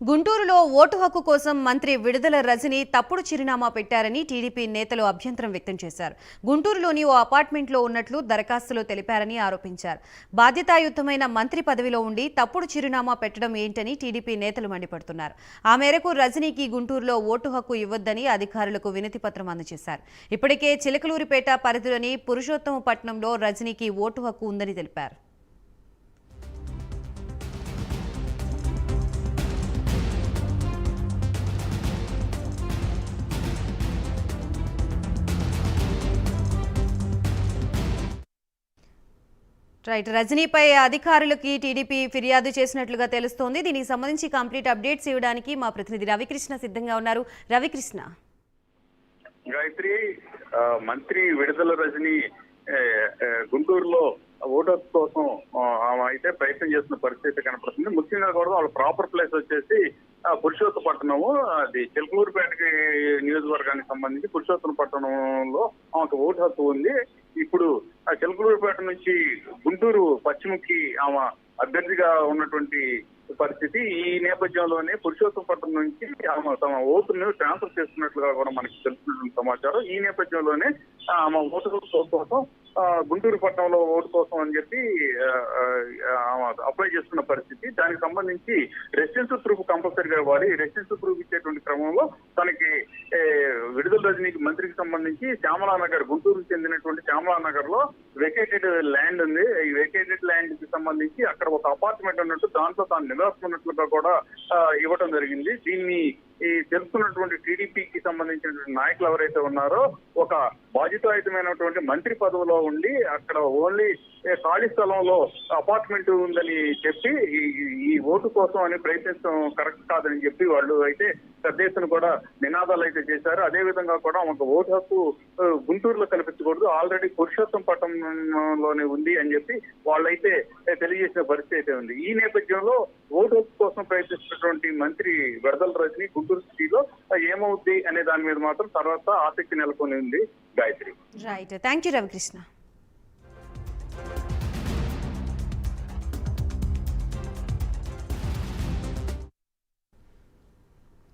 గుంటూరులో ఓటు హక్కు కోసం మంత్రి విడుదల రజని తప్పుడు చిరునామా పెట్టారని టీడీపీ నేతలు అభ్యంతరం వ్యక్తం చేశారు. గుంటూరులోని ఓ అపార్ట్మెంట్లో ఉన్నట్లు దరఖాస్తులో తెలిపారని ఆరోపించారు. బాధ్యతాయుతమైన మంత్రి పదవిలో ఉండి తప్పుడు చిరునామా పెట్టడం ఏంటని టీడీపీ నేతలు మండిపడుతున్నారు. ఆ మేరకు రజనీకి గుంటూరులో ఓటు హక్కు ఇవ్వొద్దని అధికారులకు వినతి పత్రం అందజేశారు. ఇప్పటికే చిలకలూరిపేట పరిధిలోని పురుషోత్తమపట్నంలో రజనీకి ఓటు హక్కు ఉందని తెలిపారు. రైట్ రజనీపై అధికారులకి టీడీపీ ఫిర్యాదు చేసినట్లుగా తెలుస్తోంది. దీనికి సంబంధించి కంప్లీట్ అప్డేట్స్ ఇవ్వడానికి మా ప్రతినిధి రవికృష్ణ సిద్ధంగా ఉన్నారు. రవికృష్ణ. గాయత్రి మంత్రి విడుదల రజని గుంటూరులో ఓటర్స్ కోసం ఆ, అయితే ప్రయత్నం చేస్తున్న పరిస్థితి కనపడుతుంది. ముఖ్యంగా కూడా వాళ్ళ ప్రాపర్ ప్లేస్ వచ్చేసి పురుషోత్తపట్నము అది చిలకలూరుపేటకి నియోజకవర్గానికి సంబంధించి పురుషోత్తపట్నంలో ఆమెకు ఓటు హక్కు ఉంది. ఇప్పుడు ఆ చిలకలూరుపేట నుంచి గుంటూరు పశ్చిమకి ఆమె అభ్యర్థిగా ఉన్నటువంటి పరిస్థితి ఈ నేపథ్యంలోనే పురుషోత్తపట్నం నుంచి ఆమె తమ ఓటును ట్రాన్స్ఫర్ చేస్తున్నట్లుగా కూడా మనకి తెలుస్తున్న సమాచారం. ఈ నేపథ్యంలోనే ఆమె ఓటు హక్కు కోసం ఆ, గుంటూరు పట్టణంలో ఓటు కోసం అని చెప్పి అప్లై చేస్తున్న పరిస్థితి. దానికి సంబంధించి రెసిడెన్స్ ప్రూఫ్ కంపల్సరీగా ఇవ్వాలి. రెసిడెన్స్ ప్రూఫ్ ఇచ్చేటువంటి క్రమంలో తనకి విడుదల రజనీకి మంత్రికి సంబంధించి శ్యామలా నగర్ గుంటూరుకు చెందినటువంటి శ్యామలా నగర్లో వెకేటెడ్ ల్యాండ్ ఉంది. ఈ వెకేటెడ్ ల్యాండ్కి సంబంధించి అక్కడ ఒక అపార్ట్మెంట్ ఉన్నట్టు దాంట్లో తాను నివాసిస్తున్నట్లుగా కూడా ఇవ్వటం ఇవ్వడం జరిగింది. దీన్ని ఈ తెలుసుకున్నటువంటి టీడీపీకి సంబంధించినటువంటి నాయకులు ఎవరైతే ఉన్నారో ఒక బాధ్యతాయుతమైనటువంటి మంత్రి పదవిలో ఉండి అక్కడ ఓన్లీ ఖాళీ స్థలంలో అపార్ట్మెంట్ ఉందని చెప్పి ఈ- ఈ- ఓటు కోసం అని ప్రయత్నించడం కరెక్ట్ కాదని చెప్పి వాళ్ళు అయితే పెద్ద ఎత్తున కూడా నినాదాలు అయితే చేశారు. అదేవిధంగా కూడా ఒక ఓటు హక్కు గుంటూరులో కల్పించకూడదు ఆల్రెడీ పురుషోత్తం పట్టణంలోనే ఉంది అని చెప్పి వాళ్ళైతే తెలియజేసిన పరిస్థితి అయితే ఉంది. ఈ నేపథ్యంలో ఓటు హక్కు కోసం ప్రయత్నిస్తున్నటువంటి మంత్రి వరదల రజని గుంటూరు సిటీలో ఏమవుద్ది? అనే దాని మీద మాత్రం తర్వాత ఆసక్తి నెలకొని ఉంది Gayatri. Right thank you Ravikrishna